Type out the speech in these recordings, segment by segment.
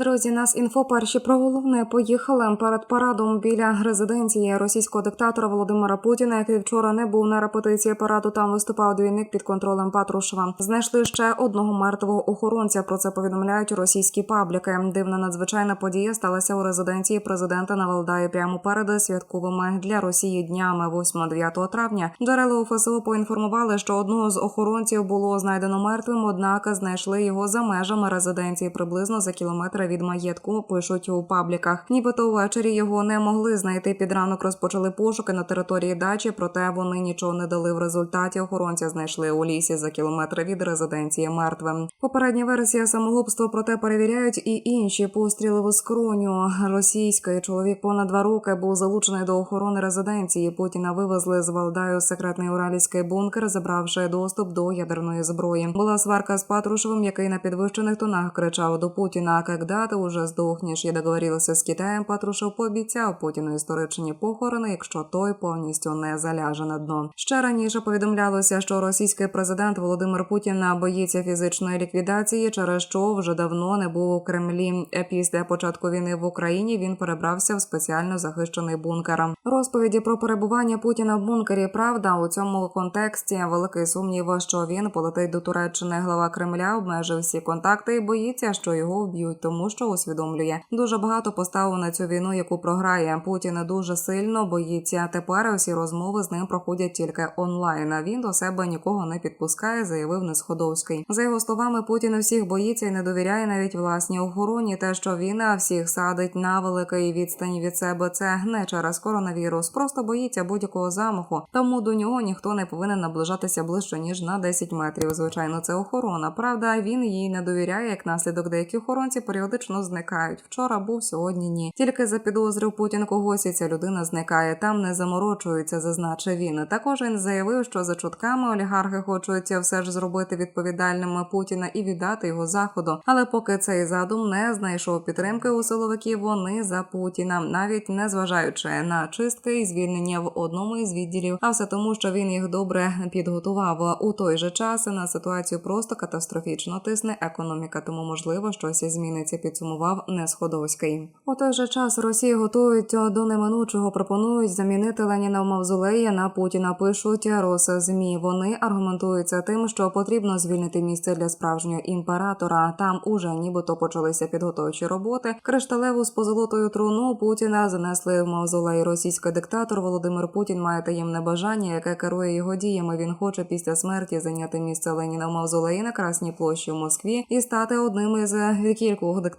Друзі, нас інфо перші про головне поїхали перед парадом біля резиденції російського диктатора Володимира Путіна, який вчора не був на репетиції параду. Там виступав двійник під контролем Патрушева. Знайшли ще одного мертвого охоронця. Про це повідомляють російські пабліки. Дивна надзвичайна подія сталася у резиденції президента на Валдаї прямо перед святковими для Росії днями 8-9 травня. Джерела у ФСО поінформували, що одного з охоронців було знайдено мертвим однак знайшли його за межами резиденції приблизно за кілометр від маєтку. Пишуть у пабліках. Нібито ввечері його не могли знайти. Під ранок розпочали пошуки на території дачі, проте вони нічого не дали. В результаті охоронця знайшли у лісі за кілометр від резиденції мертвим. Попередня версія самогубства, проте перевіряють і інші постріли в скроню. Російський чоловік понад два роки був залучений до охорони резиденції. Путіна вивезли з Валдаю секретний уралівський бункер, забравши доступ до ядерної зброї. Була сварка з Патрушевим, який на підвищених тонах кричав до Путіна: «Когда ти уже здохнеш?» Я договорилася з Китаєм. Патрушев пообіцяв Путіну історичні похорони, якщо той повністю не заляже на дно. Ще раніше повідомлялося, що російський президент Володимир Путін боїться фізичної ліквідації, через що вже давно не був у Кремлі. Е, Після початку війни в Україні він перебрався в спеціально захищений бункер. Розповіді про перебування Путіна в бункері. Правда, у цьому контексті великий сумнів, що він полетить до Туреччини. Глава Кремля обмежив всі контакти і боїться, що його вб'ють, тому що усвідомлює дуже багато поставив на цю війну, яку програє. Путін дуже сильно боїться. Тепер усі розмови з ним проходять тільки онлайн. А він до себе нікого не підпускає, заявив Несходовський. За його словами, Путін всіх боїться і не довіряє навіть власній охороні. Те, що він всіх садить на великій відстані від себе, це не через коронавірус, просто боїться будь-якого замаху. Тому до нього ніхто не повинен наближатися ближче ніж на 10 метрів. Звичайно, це охорона. Правда, він їй не довіряє. Як наслідок деякі охоронці періодично зникають. Вчора був, сьогодні ні. Тільки запідозрив Путін когось, і ця людина зникає. Там не заморочується, зазначив він. Також він заявив, що за чутками олігархи хочуть все ж зробити відповідальними Путіна і віддати його заходу. Але поки цей задум не знайшов підтримки у силовиків, вони за Путіна, навіть не зважаючи на чистки і звільнення в одному із відділів, а все тому, що він їх добре підготував. У той же час на ситуацію просто катастрофічно тисне економіка, тому можливо щось зміниться. Підсумував Несходовський. У той же час Росії готують до неминучого. Пропонують замінити Леніна в мавзолеї на Путіна. Пишуть Росзмі. Вони аргументуються тим, що потрібно звільнити місце для справжнього імператора. Там уже нібито почалися підготовчі роботи. Кришталеву з позолотою труну Путіна занесли в мавзолей. Російський диктатор Володимир Путін має таємне бажання, яке керує його діями. Він хоче після смерті зайняти місце Леніна в мавзолеї на Красній площі в Москві і стати одним із кількох диктаторів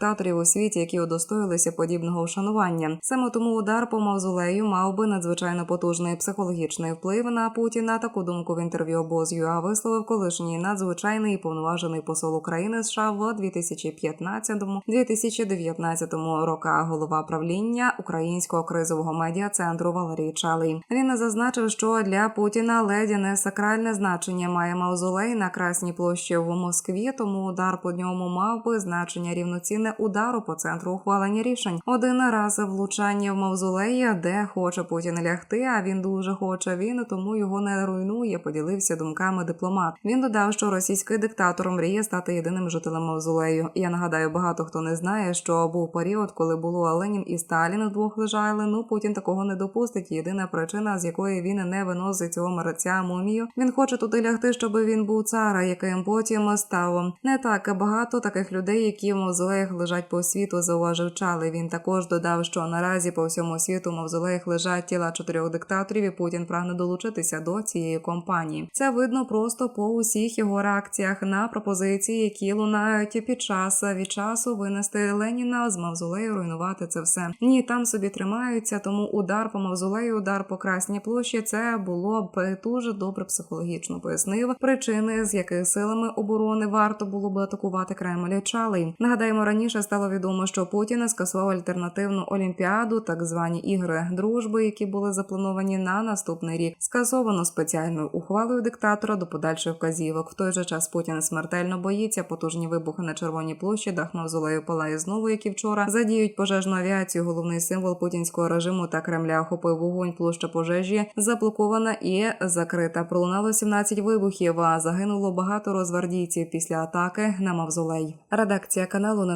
у світі, які удостоїлися подібного вшанування. Саме тому удар по мавзолею мав би надзвичайно потужний психологічний вплив на Путіна. Таку думку в інтерв'ю обоз.ЮА висловив колишній надзвичайний і повноважений посол України США в 2015-2019 роках. Голова правління українського кризового медіа центру Валерій Чалий. Він зазначив, що для Путіна леді не сакральне значення має мавзолей на Красній площі в Москві. Тому удар по ньому мав би значення рівноцінне удару по центру ухвалення рішень. Один раз влучання в мавзолеї, де хоче Путін лягти. А він дуже хоче він, тому його не руйнує. Поділився думками дипломат. Він додав, що російський диктатор мріє стати єдиним жителем мавзолею. Я нагадаю, багато хто не знає, що був період, коли було Ленін і Сталін вдвох лежали. Ну Путін такого не допустить. Єдина причина, з якої він не виносить цього мерця мумію. Він хоче туди лягти, щоб він був цара, яким потім став. Не так багато таких людей, які в мавзолеях лежать по світу, зауважив Чали. Він також додав, що наразі по всьому світу в мавзолеях лежать тіла чотирьох диктаторів, і Путін прагне долучитися до цієї компанії. Це видно просто по усіх його реакціях на пропозиції, які лунають під час від часу винести Леніна з мавзолею, руйнувати це все. Ні, там собі тримаються. Тому удар по мавзолею, удар по красній площі. Це було б дуже добре психологічно пояснив причини, з яких силами оборони варто було б атакувати Кремль Чалий. Нагадаємо, раніше стало відомо, що Путін скасував альтернативну олімпіаду, так звані ігри дружби, які були заплановані на наступний рік. Скасовано спеціальною ухвалою диктатора до подальших вказівок. В той же час Путін смертельно боїться. Потужні вибухи на червоній площі, дах мавзолею палає знову, як і вчора. Задіють пожежну авіацію. Головний символ путінського режиму та Кремля охопив вогонь. Площа пожежі заблокована і закрита. Пролунало 17 вибухів. А загинуло багато розвардійців після атаки на мавзолей. Редакція каналу не